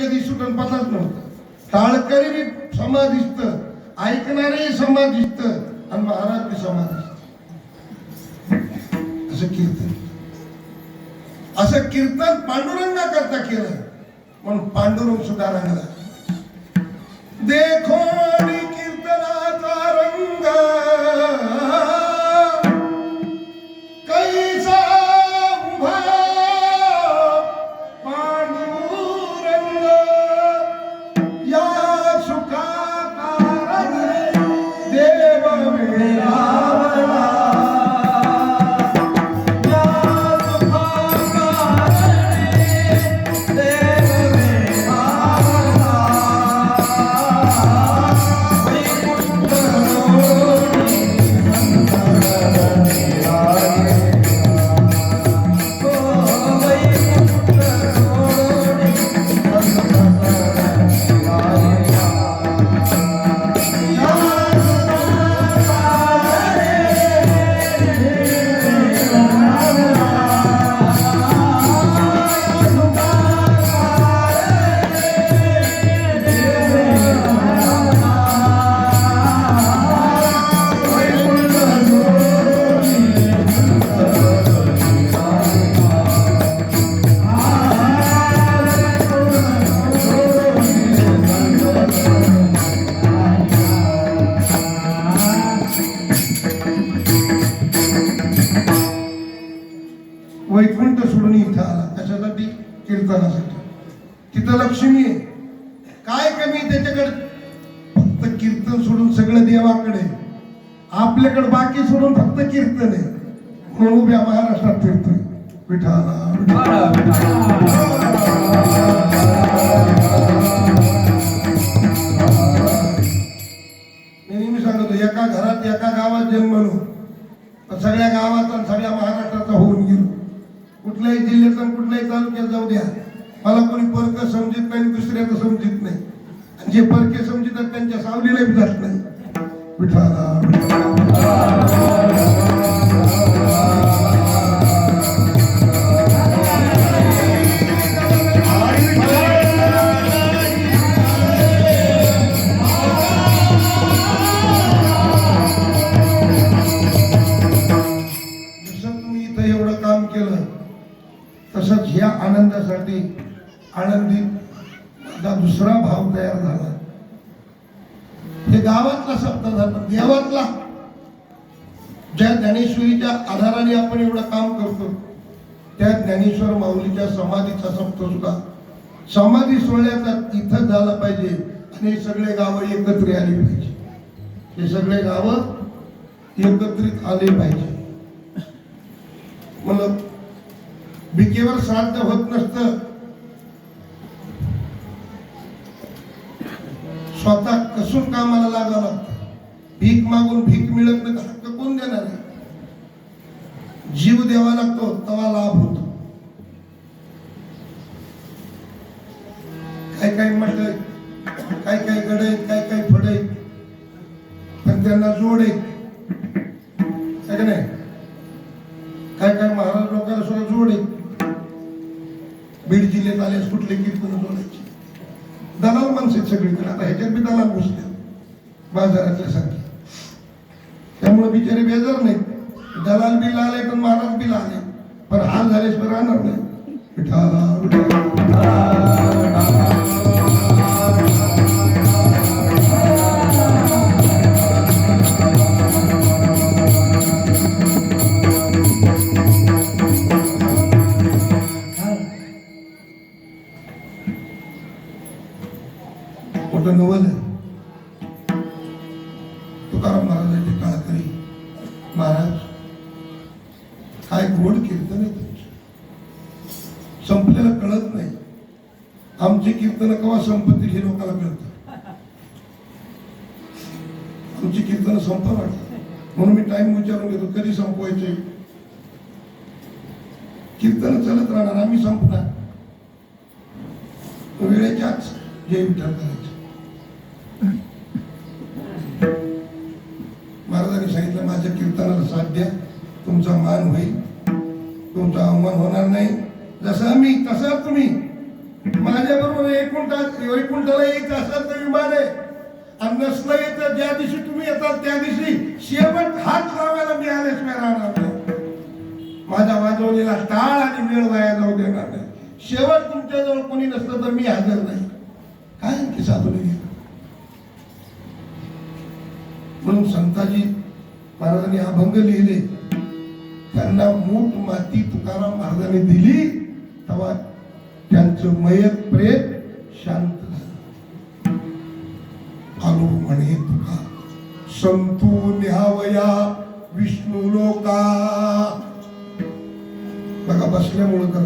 कधी सुटून पताच नव्हतं टाळकरी बी समाधिस्त ऐकणारे समाधिस्त आणि महाराज बी समाधिस्त असं कीर्तन. असं कीर्तन पांडुरंगा करता केलं म्हणून पांडुरंग सुद्धा रंगला. देखो Amen. Amen. कीर्तनासाठी तिथं लक्ष्मी आहे. काय कमी त्याच्याकडे? फक्त कीर्तन सोडून सगळं देवाकडे. आपल्याकडे बाकी सोडून फक्त कीर्तन आहे. म्हणून उभ्या महाराष्ट्रात फिरतोय. विठाला नेहमी सांगतो एका घरात एका गावात जन्मलो सगळ्या गावाचा आणि सगळ्या महाराष्ट्राचा होऊन गेलो. कुठल्याही जिल्ह्यात आणि कुठल्याही तालुक्यात जाऊ द्या. मला कोणी परक समजत नाही दुसऱ्याचं समजत नाही. आणि जे परके समजतात त्यांच्या सावलीला बी जात नाही. विठाला जसं तुम्ही इथं एवढं काम केलं तसंच ह्या आनंदासाठी आनंदीत दुसरा भाव तयार झाला. हे गावातला शब्द झाला देवातला. ज्या ज्ञानेश्वरीच्या आधाराने आपण एवढं काम करतो त्या ज्ञानेश्वर माऊलीच्या समाधीचा शब्द सुद्धा. समाधी सोहळ्याचा इथं झाला पाहिजे आणि हे सगळे गावं एकत्र आली पाहिजे. हे सगळे गावं एकत्रित आले पाहिजे. म्हणून भिकेवर श्राद्ध होत नसतं. स्वतः कसून कामाला लागावं लागतं. भीक मागून भीक मिळत नाही तर हक्क कोण देणार आहे? जीव द्यावा लागतो तवा लाभ होतो. काय काय म्हटलं काय काय गड आहेत काय काय फड आहेत पण त्यांना जोड आहे. है नाही? काय काय महाराज लोकांना सुद्धा जोड आहे. बीड जिल्ह्यात आल्यास कुठले कीर्तन जोड माणसं आहेत सगळीकडे आता ह्याच्यात बी दलाल बसले बाजारातल्या सारखे. त्यामुळे बिचारे बेजार नाही दलाल बिल आले पण महाराज बिल आले पण हाल झाल्याशिवाय राहणार नाही. मोठं नवल आहे तुकाराम महाराजांचे काळातरी महाराज काय गोड कीर्तन आहे संपलेलं कळत नाही. आमची कीर्तन केव्हा संपत्ती हे लोकांना कळतं. आमची कीर्तन संप वाटत. म्हणून मी टाइम विचारून घेतो कधी संपवायचे? कीर्तन चालत राहणार आम्ही संपणार. वेळेच्याच जय विठ्ठल. करायचं कीर्तनाला साथ द्या तुमचा मान होईल. तुमचा अवमान होणार नाही. जसा मी तसा तुम्ही. माझ्या बरोबर एकूण आपल्याला यायचं असेल तर विमान आहे. आणि नसलं येतं ज्या दिवशी तुम्ही येतात त्या दिवशी शेवट हात लावायला मिळाल्याशिवाय राहणार नाही माझा वाजवलेला टाळ आणि वेळ वाया जाऊ देणार नाही. शेवट तुमच्याजवळ कोणी नसलं तर मी हजर नाही. काय की साधून म्हणून संताजी महाराजांनी अभंग लिहिले. त्यांना मूठ माती तुकाराम महाराजांनी दिली तेव्हा त्यांचं मयत प्रेत शांत झालं. आलो म्हणे तुका. संतू न्यावया विष्णू लोका. बघा बसल्यामुळं